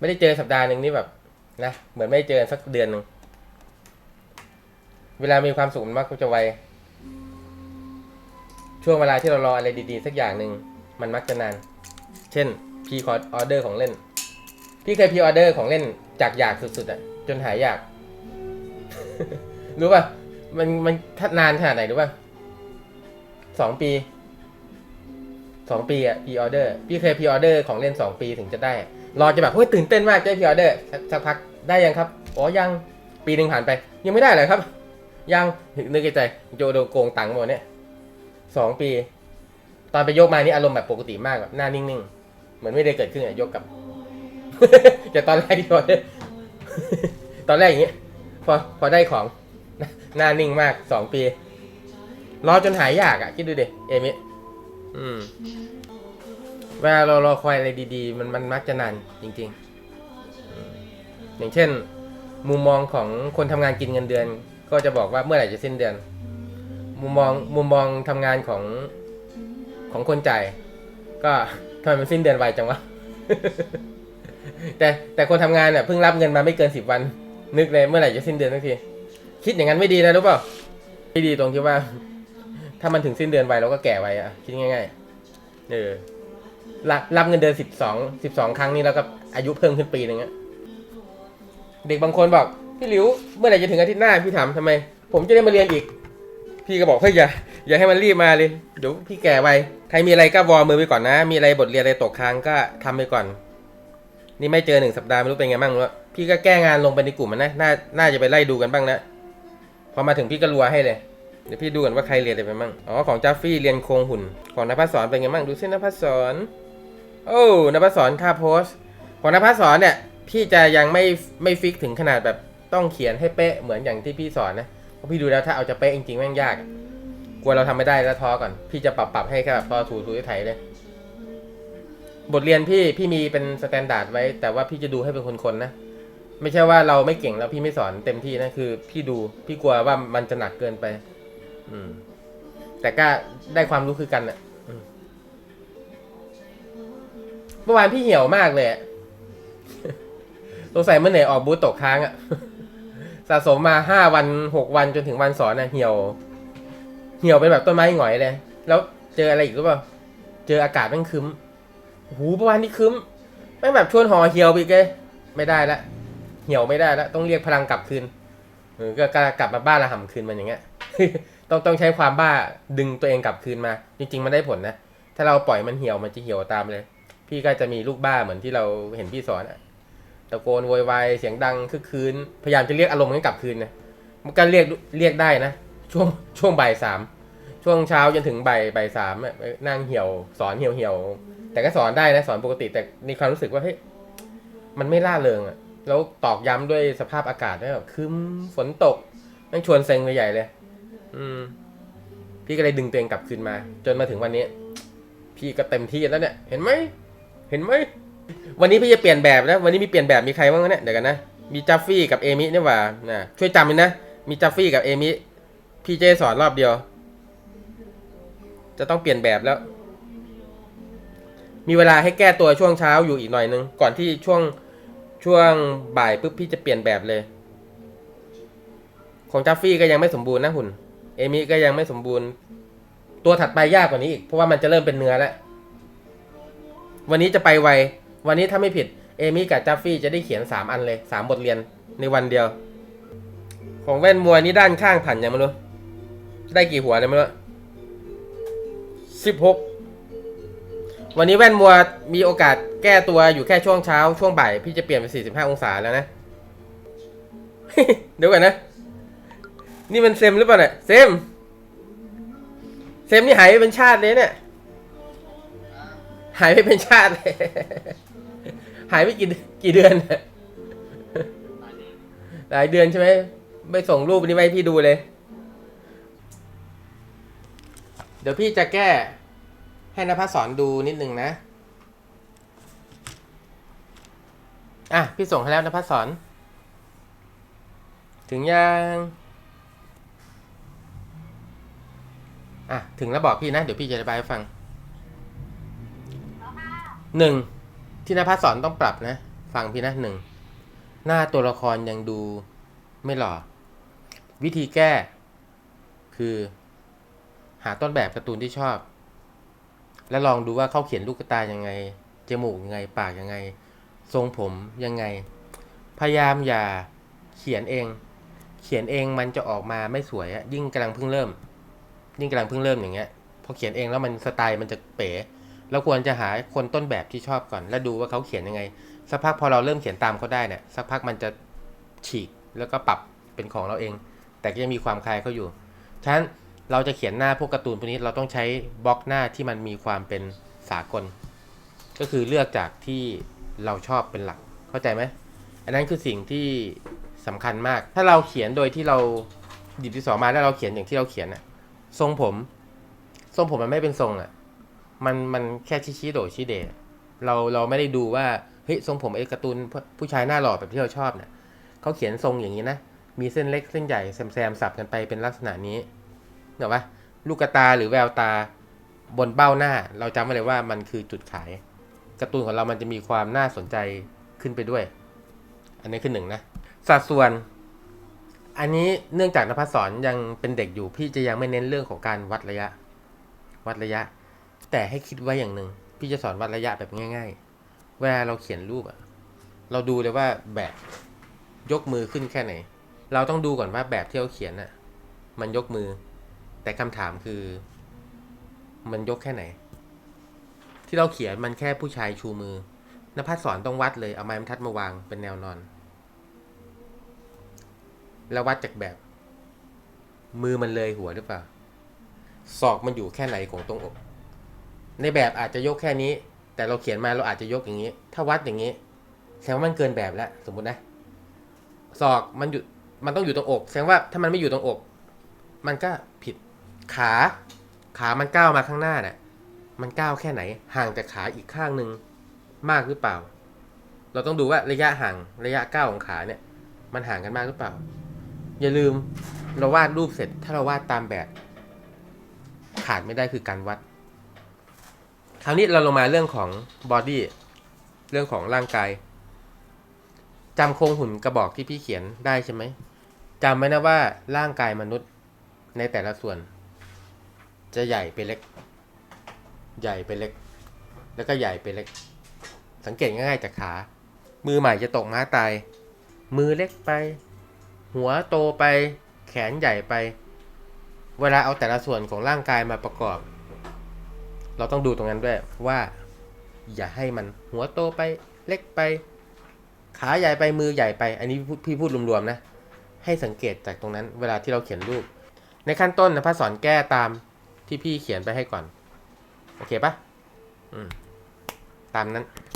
ไม่ได้เจอสัปดาห์หนึ่งนี่แบบนะเหมือนไม่เจอสักเดือนหนึ่งเวลามีความสุขมันมักจะไวช่วงเวลาที่เรารออะไรดีๆ สักอย่างหนึ่งมันมักจะนาน เช่นพีคอออเดอร์ของเล่น พี่เคยพีออเดอร์ของเล่นจากอยากสุดๆอะจนหายอยาก รู้ป่ะ มันมันนานขนาดไหนรู้ป่ะสองปีสองปีอะพีออเดอร์ พี่เคยพีออเดอร์ของเล่นสองปีถึงจะได้ รอจะแบบเฮ้ยตื่นเต้นมากได้พีออเดอร์สักพักได้ยังครับอ๋อยังปีหนึ่งผ่านไป ยังไม่ได้เลยครับ ยังนึกในใจโจโดโกงตังค์หมดเนี่ยสองปี ตอนไปยกมานี่อารมณ์แบบปกติมากแบบหน้านิ่งๆเหมือนไม่ได้เกิดขึ้นอะยกกับแต่ตอนแรกที่พอได้ตอนแรกอย่างเงี้ยพอพอได้ของหน้านิ่งมากสองปีรอจนหายยากอะคิดดูดิเอมิอืม เวลาเรารอคอยอะไรดีๆ มันมันมักจะนานจริงๆ อย่างเช่น มุมมองของคนทำงานกินเงินเดือน ก็จะบอกว่าเมื่อไหร่จะสิ้นเดือน มุมมองมุมมองทำงานของของคนจ่ายก็ทำไมมันสิ้นเดือนไวจังวะแต่แต่คนทำงานเนี่ยเพิ่งรับเงินมาไม่เกินสิบวัน นึกเลยเมื่อไหร่จะสิ้นเดือนสักทีคิดอย่างนั้นไม่ดีนะรู้เปล่าไม่ดีตรงที่ว่า ถ้ามันถึงสิ้นเดือนไวเราก็แก่ไวอะคิดง่าย ๆ เออ รับรับเงินเดือนสิบสองสิบสองครั้งนี่แล้วก็อายุเพิ่มขึ้นปีหนึงอะเด็กบางคนบอกพี่หลิวเมื่อไหร่จะถึงอาทิตย์หน้าพี่ถามทำไม ผมจะได้มาเรียนอีก พี่ก็บอกเฮ้ยอย่าอย่าให้มันรีบมาเลยเดี๋ยวพี่แก่ไวใครมีอะไรก็วอร์มือไปก่อนนะ มีอะไรบทเรียนอะไรตกค้างก็ทำไปก่อน นี่ไม่เจอหนึ่งสัปดาห์ไม่รู้เป็นไงบ้างวะพี่ก็แก้งานลงไปในกลุ่มมันนะน่าน่าจะไปไล่ดูกันบ้างนะพอมาถึงพี่ก็รัวให้เลยเดี๋ยวพี่ดูกันว่าใครเรียนอะไรไปบ้างอ๋อของจัฟฟี่เรียนโครงหุ่นของนภัสสอนเป็นไงบ้างดูซินภัสสอน โอ้นภัสสอนค่าโพสของนภัสสอนเนี่ย พี่จะยังไม่ไม่ฟิกถึงขนาดแบบต้องเขียนให้เป๊ะเหมือนอย่างที่พี่สอนนะเพราะพี่ดูแล้วถ้าเอาจะเป๊ะจริงๆแม่งยาก กลัวเราทำไม่ได้แล้วท้อก่อน พี่จะปรับปรับให้แค่แบบพอถูถูไถเลย บทเรียนพี่พี่มีเป็นสแตนดาร์ดไว้ แต่ว่าพี่จะดูให้เป็นคนๆนะ ไม่ใช่ว่าเราไม่เก่งแล้วพี่ไม่สอนเต็มที่นะคือ พี่ดูพี่กลัวว่ามันจะหนักเกินไป อืม แต่ก็ได้ความรู้คือกันอะ เมื่อวานพี่เหี่ยวมากเลยสงสัยเมื่อไหร่ออกบูธตกค้างอะสะสมมาห้าวันหกวันจนถึงวันสอนอะเหี่ยว เหี่ยวเป็นแบบต้นไม้หงอยเลย แล้วเจออะไรอีกหรือเปล่า เจออากาศแม่งครึ้มโอ้โหเมื่อวานนี้ครึ้มแม่งแบบชวนห่อเหี่ยวไปอีกเลยไม่ได้ละ เหี่ยวไม่ได้ล้วต้องเรียกพลังกลับคืนเออก็ก็กลับมาบ้านละห่ำคืนมันอย่างเงี้ยต้องต้องใช้ความบ้าดึงตัวเองกลับคืนมา จริง ๆ มันได้ผลนะ ถ้าเราปล่อยมันเหี่ยวมันจะเหี่ยวตามเลย พี่ก็จะมีลูกบ้าเหมือนที่เราเห็นพี่สอนอะตะโกนโวยวายเสียงดังคึกคืนพยายามจะเรียกอารมณ์ให้กลับคืนนะมันก็เรียกเรียกได้นะช่วงช่วงบ่ายสามช่วงเช้าจนถึงบ่ายบ่ายสามนั่งเหี่ยวสอนเหี่ยวเหี่ยวแต่ก็สอนได้นะสอนปกติแต่ในความรู้สึกว่าเฮ้ยมันไม่ล่าเริงอะแล้วตอกย้ำด้วยสภาพอากาศด้วยแบบครึ้มฝนตกแม่งชวนเซ็งเลยใหญ่เลย อืม พี่ก็เลยดึงตัวเองกลับคืนมา จนมาถึงวันนี้ พี่ก็เต็มที่แล้วเนี่ย เห็นไหม เห็นไหมวันนี้พี่จะเปลี่ยนแบบนะ วันนี้มีเปลี่ยนแบบมีใครบ้างเนี่ยเดี๋ยวกันนะ มีจัฟฟี่กับเอมิเนี่หว่านะช่วยจำเลยนะ มีจัฟฟี่กับเอมิพี่เจสอนรอบเดียว จะต้องเปลี่ยนแบบแล้ว มีเวลาให้แก้ตัวช่วงเช้าอยู่อีกหน่อยนึง ก่อนที่ช่วงช่วงบ่ายปุ๊บพี่จะเปลี่ยนแบบเลย ของจัฟฟี่ก็ยังไม่สมบูรณ์นะหุ่น เอมิก็ยังไม่สมบูรณ์ ตัวถัดไปยากกว่านี้อีก เพราะว่ามันจะเริ่มเป็นเนื้อแล้ว วันนี้จะไปไว วันนี้ถ้าไม่ผิด เอมิกับจัฟฟี่จะได้เขียนสามอันเลยสามบทเรียนในวันเดียว ของแว่นมวยนี่ด้านข้างผันยังไม่รู้ ได้กี่หัวเนี่ยไม่รู้สิบหกวันนี้แว่นมัวมีโอกาสแก้ตัวอยู่แค่ช่วงเช้า ช่วงบ่ายพี่จะเปลี่ยนเป็น45องศาแล้วนะ เดี๋ยวก่อนนะ นี่มันเซมหรือเปล่าเนี่ยเซม เซมนี่หายเป็นชาติเลยเนี่ย หายไปเป็นชาติเลย หายไปกี่กี่เดือน หลายเดือนใช่ไหม ไม่ส่งรูปนี้ไว้พี่ดูเลย เดี๋ยวพี่จะแก้ ให้นภัสสอนดูนิดนึงนะ อะ พี่ส่งให้แล้วนภัสสอน ถึงยัง อะ ถึงแล้วบอกพี่นะ เดี๋ยวพี่จะอธิบายให้ฟัง หนึ่งที่นภัสสอนต้องปรับนะ ฟังพี่นะหนึ่งหน้าตัวละครยังดูไม่หล่อ วิธีแก้คือ หาต้นแบบการ์ตูนที่ชอบ แล้วลองดูว่าเขาเขียนลูกตายังไง จมูกยังไง ปากยังไง ทรงผมยังไง พยายามอย่าเขียนเอง เขียนเองมันจะออกมาไม่สวยอะยิ่งกำลังเพิ่งเริ่ม ยิ่งกำลังเพิ่งเริ่มอย่างเงี้ย พอเขียนเองแล้วมันสไตล์มันจะเป๋ เราควรจะหาคนต้นแบบที่ชอบก่อน แล้วดูว่าเขาเขียนยังไง สักพักพอเราเริ่มเขียนตามเขาได้เนี่ยสักพักมันจะฉีกแล้วก็ปรับเป็นของเราเอง แต่ก็ยังมีความคล้ายเขาอยู่ฉะนั้นเราจะเขียนหน้าพวกการ์ตูนพวกนี้เราต้องใช้บล็อกหน้าที่มันมีความเป็นสากล ก็คือเลือกจากที่เราชอบเป็นหลักเข้าใจไหมอันนั้นคือสิ่งที่สำคัญมาก ถ้าเราเขียนโดยที่เราหยิบที่สองมาแล้วเราเขียนอย่างที่เราเขียนอะทรงผม ทรงผมมันไม่เป็นทรงอะ มันมันแค่ชี้ชี้โดชี้เดเราเราไม่ได้ดูว่าเฮ้ยทรงผมไอ้การ์ตูนผู้ผู้ชายหน้าหล่อแบบที่เราชอบเนี่ยเขาเขียนทรงอย่างนี้นะ มีเส้นเล็กเส้นใหญ่แซมแซมสับกันไปเป็นลักษณะนี้เห็นปะลูกตาหรือแววตาบนเบ้าหน้า เราจำไว้เลยว่ามันคือจุดขายการ์ตูนของเรามันจะมีความน่าสนใจขึ้นไปด้วย อันนี้คือหนึ่งนะสัดส่วน อันนี้เนื่องจากนภัสสอนยังเป็นเด็กอยู่พี่จะยังไม่เน้นเรื่องของการวัดระยะ วัดระยะ แต่ให้คิดไว้อย่างหนึ่งพี่จะสอนวัดระยะแบบง่าย ๆ เวลาเราเขียนรูปอะเราดูเลยว่าแบบยกมือขึ้นแค่ไหน เราต้องดูก่อนว่าแบบที่เราเขียนน่ะมันยกมือ แต่คำถามคือ มันยกแค่ไหน ที่เราเขียนมันแค่ผู้ชายชูมือนภัสสอนต้องวัดเลยเอาไม้บรรทัดมาวางเป็นแนวนอน แล้ววัดจากแบบ มือมันเลยหัวหรือเปล่าศอกมันอยู่แค่ไหนของตรงอก ในแบบอาจจะยกแค่นี้ แต่เราเขียนมาเราอาจจะยกอย่างนี้ ถ้าวัดอย่างนี้แสดงว่ามันเกินแบบแล้วสมมตินะศอกมันอยู่มันต้องอยู่ตรงอก แสดงว่าถ้ามันไม่อยู่ตรงอก มันก็ผิดขาขามันก้าวมาข้างหน้าเนี่ยมันก้าวแค่ไหน ห่างจากขาอีกข้างหนึ่งมากหรือเปล่า เราต้องดูว่าระยะห่างระยะก้าวของขาเนี่ย มันห่างกันมากหรือเปล่า อย่าลืมเราวาดรูปเสร็จ ถ้าเราวาดตามแบบ ขาดไม่ได้คือการวัด คราวนี้เราลงมาเรื่องของบอดี้เรื่องของร่างกายจำโครงหุ่นกระบอกที่พี่เขียนได้ใช่ไหมจำไว้นะว่าร่างกายมนุษย์ในแต่ละส่วน จะใหญ่ไปเล็ก ใหญ่ไปเล็ก แล้วก็ใหญ่ไปเล็ก สังเกตง่ายๆจากขา มือใหม่จะตกม้าตาย มือเล็กไป หัวโตไป แขนใหญ่ไป เวลาเอาแต่ละส่วนของร่างกายมาประกอบ เราต้องดูตรงนั้นด้วยว่า อย่าให้มันหัวโตไปเล็กไป ขาใหญ่ไปมือใหญ่ไป อันนี้พี่พูดรวมๆนะ ให้สังเกตจากตรงนั้น เวลาที่เราเขียนรูป ในขั้นต้นนะพระสอนแก้ตามที่พี่เขียนไปให้ก่อน โอเคปะอืมตามนั้น